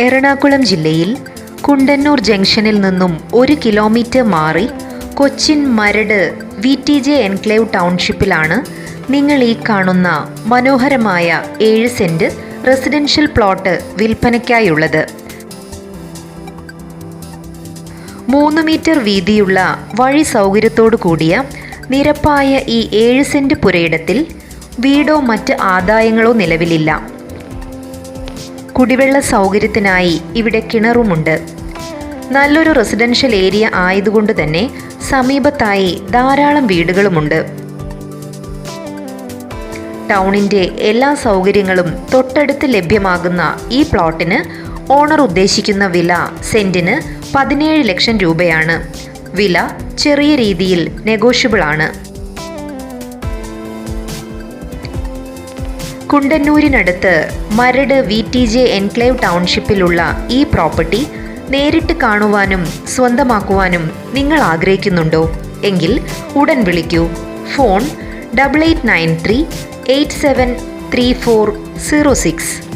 എറണാകുളം ജില്ലയിൽ കുണ്ടന്നൂർ ജംഗ്ഷനിൽ നിന്നും ഒരു കിലോമീറ്റർ മാറി Cochin Maradu V T J enclave ടൗൺഷിപ്പിലാണ് നിങ്ങൾ ഈ കാണുന്ന മനോഹരമായ ഏഴ് സെന്റ് റെസിഡൻഷ്യൽ പ്ലോട്ട് വിൽപ്പനയ്ക്കായുള്ളത്. മൂന്ന് മീറ്റർ വീതിയുള്ള വഴി സൗകര്യത്തോടു കൂടിയ നിരപ്പായ ഈ ഏഴ് സെന്റ് പുരയിടത്തിൽ വീടോ മറ്റ് ആദായങ്ങളോ നിലവിലില്ല. കുടിവെള്ള സൗകര്യത്തിനായി ഇവിടെ കിണറുമുണ്ട്. നല്ലൊരു റെസിഡൻഷ്യൽ ഏരിയ ആയതുകൊണ്ട് തന്നെ സമീപത്തായി ധാരാളം വീടുകളുമുണ്ട്. ടൗണിന്റെ എല്ലാ സൗകര്യങ്ങളും തൊട്ടടുത്ത് ലഭ്യമാകുന്ന ഈ പ്ലോട്ടിന് ഓണർ ഉദ്ദേശിക്കുന്ന വില സെന്റിന് പതിനേഴ് ലക്ഷം രൂപയാണ്. വില ചെറിയ രീതിയിൽ നെഗോഷ്യബിൾ ആണ് കുണ്ടന്നൂരിനടുത്ത് Maradu V T J enclave ടൗൺഷിപ്പിലുള്ള ഈ പ്രോപ്പർട്ടി നേരിട്ട് കാണുവാനും സ്വന്തമാക്കുവാനും നിങ്ങൾ ആഗ്രഹിക്കുന്നുണ്ടോ? എങ്കിൽ ഉടൻ വിളിക്കൂ. Phone double eight nine three eight seven three four zero six.